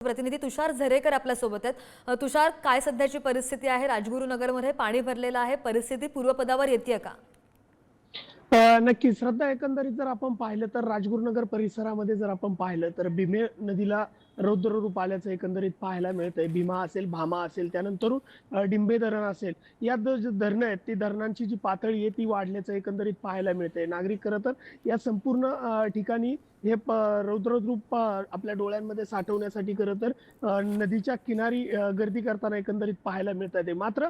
प्रतिनिधी तुषार झरेकर आपल्यासोबत आहेत तुषार काय सध्याची परिस्थिती आहे? राजगुरुनगरमध्ये पाणी भरलेलं आहे. परिस्थिती पूर्वपदावर येते का? नक्की. नक्कीच श्रद्धा एकंदरीत जर आपण पाहिलं तर राजगुरुनगर परिसरामध्ये जर आपण पाहिलं तर भीमे नदीला रौद्र रूप आल्याचं एकंदरीत पाहायला मिळतंय. भीमा असेल भामा असेल त्यानंतर डिंबे धरण असेल. या धरणं आहेत ती धरणांची जी पातळी आहे ती वाढल्याचं एकंदरीत पाहायला मिळतंय. नागरिक खरं तर या संपूर्ण ठिकाणी हे रौद्र रौद्ररूप आपल्या डोळ्यांमध्ये साठवण्यासाठी खरं तर नदीच्या किनारी गर्दी करताना एकंदरीत पाहायला मिळतात आहे मात्र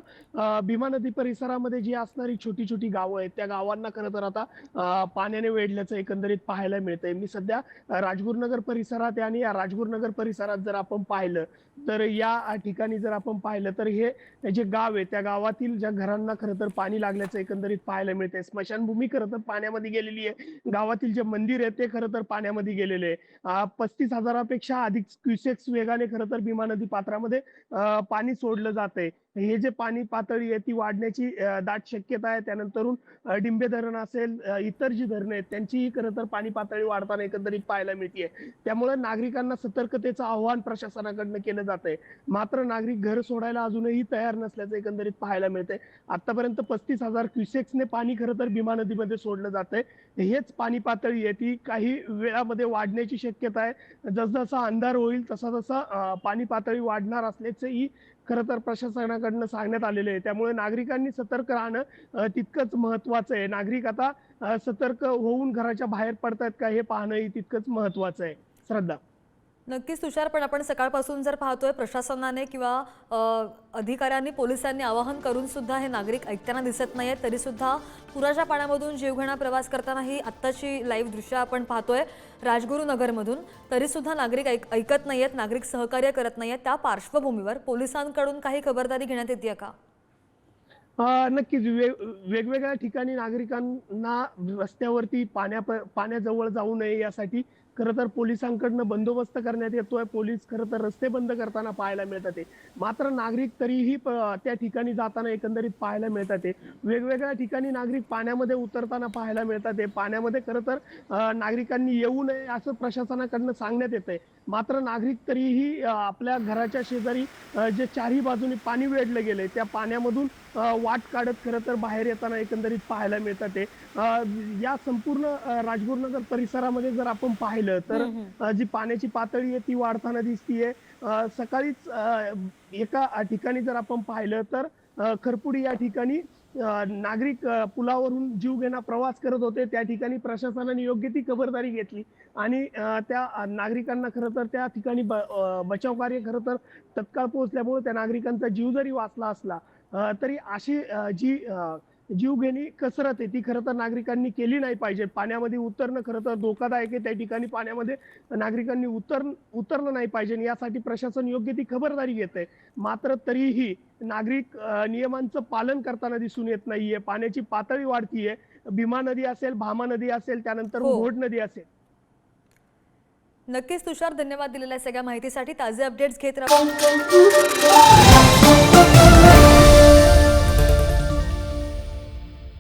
भीमा नदी परिसरामध्ये जी असणारी छोटी छोटी गावं आहेत त्या गावांना खरं तर आता पाण्याने वेढल्याचं एकंदरीत पाहायला मिळतंय. मी सध्या अ, राजगुरुनगर परिसरात आहे आणि या राजगुरुनगर परिसरात जर आपण पाहिलं तर या ठिकाणी जर आपण पाहिलं तर हे जे गाव आहे त्या गावातील ज्या घरांना खरं तर पाणी लागल्याचं एकंदरीत पाहायला मिळते स्मशानभूमी खरं तर पाण्यामध्ये गेलेली आहे. गावातील जे मंदिर आहे ते खरं तर पाण्यामध्ये गेलेले आहे. पस्तीस हजारापेक्षा अधिक क्युसेक्स वेगाने खरं तर भीमा नदी पात्रामध्ये पाणी सोडलं जात आहे हे जे पाणी पातळी आहे ती वाढण्याची दाट शक्यता आहे. त्यानंतरून डिंबे धरण असेल इतर जी धरणं आहेत त्यांचीही खरं तर पाणी पातळी वाढताना एकंदरीत पाहायला मिळते त्यामुळे नागरिकांना जनतेचं आव्हान प्रशासनाकडनं केलं जात आहे मात्र नागरिक घर सोडायला अजूनही तयार नसल्याचं एकंदरीत पाहायला मिळतंय. आतापर्यंत पस्तीस हजार क्युसेक्सने पाणी खरं तर भीमा नदीमध्ये सोडलं जात आहे हेच पाणी पातळी आहे ती काही वेळामध्ये वाढण्याची शक्यता आहे. जसजसा अंधार होईल तसा तसा पाणी पातळी वाढणार असल्याचंही खरं तर प्रशासनाकडनं सांगण्यात आलेलं आहे. त्यामुळे नागरिकांनी सतर्क राहणं तितकंच महत्वाचं आहे. नागरिक आता सतर्क होऊन घराच्या बाहेर पडतायत का हे पाहणंही तितकंच महत्वाचं आहे. श्रद्धा. नक्कीच तुषार पण आपण सकाळपासून जर पाहतोय प्रशासनाने किंवा अधिकाऱ्यांनी पोलिसांनी आवाहन करून सुद्धा हे नागरिक ऐकताना दिसत नाही आहेत तरीसुद्धा पुराच्या पाण्यामधून जीवघेणा प्रवास करताना ही आत्ताची लाईव्ह दृश्य आपण पाहतोय राजगुरुनगरमधून तरीसुद्धा नागरिक ऐक ऐकत नाही आहेत नागरिक सहकार्य करत नाही आहेत त्या पार्श्वभूमीवर पोलिसांकडून काही खबरदारी घेण्यात येते का? नक्कीच. वे- वेगवेगळ्या ठिकाणी नागरिकांना रस्त्यावरती पाण्या पाण्याजवळ जाऊ नये यासाठी खरं तर पोलिसांकडनं बंदोबस्त करण्यात येतोय पोलीस खरं तर रस्ते बंद करताना पाहायला मिळतात मात्र नागरिक तरीही त्या ठिकाणी जाताना एकंदरीत पाहायला मिळतात आहे. वेगवेगळ्या ठिकाणी नागरिक पाण्यामध्ये उतरताना पाहायला मिळतात आहे. पाण्यामध्ये खरं तर नागरिकांनी येऊ नये असं प्रशासनाकडनं सांगण्यात येत आहे मात्र नागरिक तरीही आपल्या घराच्या शेजारी जे चारही बाजूनी पाणी वेढलं गेलंय त्या पाण्यामधून वाट काढत खरं तर बाहेर येताना एकंदरीत पाहायला मिळतात आहे या संपूर्ण राजगुरुनगर परिसरामध्ये जर आपण पाहिलं तर अ, जी पाण्याची पातळी आहे ती वाढताना दिसतीये. सकाळीच एका ठिकाणी जर आपण पाहिलं तर खरपुडी या ठिकाणी नागरिक पुलावरून जीवघेणा प्रवास करत होते. त्या ठिकाणी प्रशासनाने योग्य ती खबरदारी घेतली आणि त्या नागरिकांना खरं तर त्या ठिकाणी बचाव कार्य खरं तर तत्काळ पोहोचल्यामुळे त्या नागरिकांचा जीव जरी वाचला असला तरी अशी जी जीवघेणी कसरत आहे. ती खरं तर नागरिकांनी केली नाही पाहिजे. पाण्यामध्ये उतरणं खरं तर धोकादायक आहे. त्या ठिकाणी पाण्यामध्ये नागरिकांनी उतर उतरलं नाही पाहिजे. यासाठी प्रशासन योग्य ती खबरदारी घेत आहे मात्र तरीही नागरिक नियमांचं पालन करताना दिसून येत नाहीये. पाण्याची पातळी वाढतीये. भीमा नदी असेल भामा नदी असेल त्यानंतर हो. घोड नदी असेल. नक्कीच तुषार धन्यवाद दिलेल्या सगळ्या माहितीसाठी ताजे अपडेट्स घेत राहा.